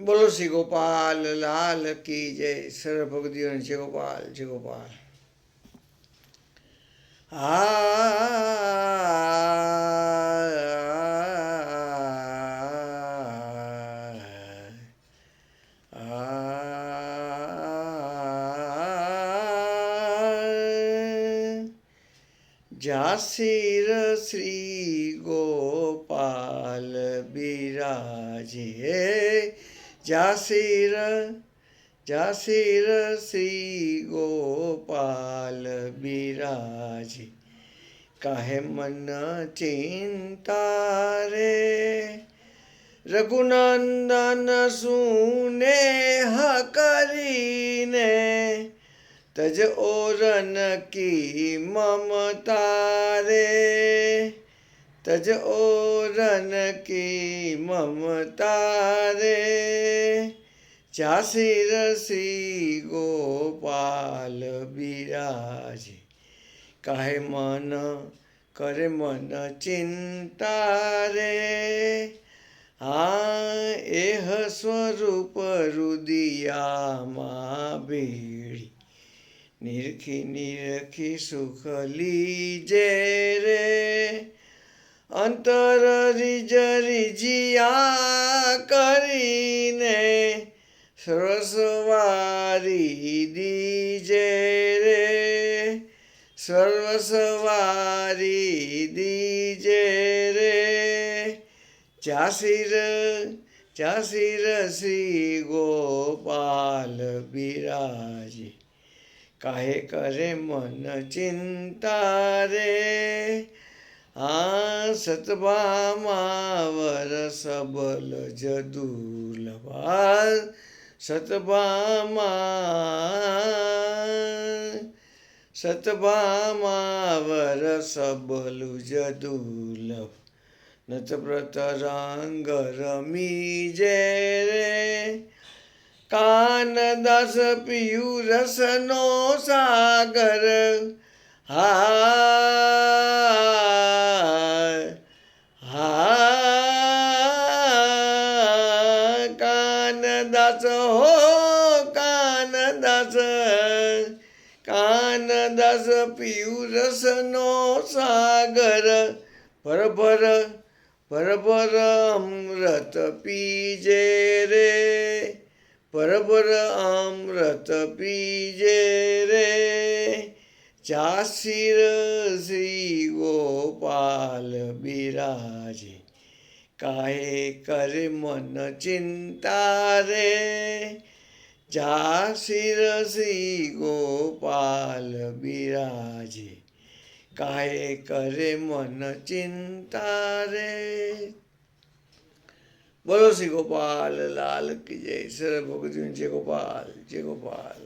बोलो, श्री गोपाल, लाल की जय। सर्वभक्ति श्री गोपाल श्री गोपाल। आ जासीर श्री गोपाल विराजे जासेर जासेर श्री गोपाल बिराज। काहे मन चिंता रे? रघुनंदन सुने करीने, तज ओरन की ममता रे। तज ओरन की ममता रे चासी रसी गोपाल बिराजे काहे मन करे मन चिंता रे हाँ एह स्वरूप रुदिया मा बीड़ी निरखी निरखी सुख लीजे रे અંતર રીજ રીજિયા કરીને સર્વસવારી દીજે રે. સર્વસવારી દીજે રે. ચાસીર ચાસીર શ્રી ગોપાલ બિરાજી. કાહે કરે મન ચિંતા રે? આ સતભામાવર સબલ જદુલભાલ સતભામા સતભામાવર વર સબલું જદુલભ નત પ્રતરંગ રમી જે રે. કાનદાસ પિયુ રસનો સાગર. હા कानदास हो कानदास कानदास पियुरस नो सागर भरभर भरभर अमृत पीजे रे भरभर अमृत पीजे रे चासिर श्री गोपाल बिराजे। ગોપાલ બિરાજે કાહે કરે મન ચિંતા રે જાસીર શ્રી ગોપાલ બિરાજે કાહે કરે મન ચિંતા રે બોલો શ્રી ગોપાલ લાલ કી જય સર ભગવતી જય ગોપાલ જય ગોપાલ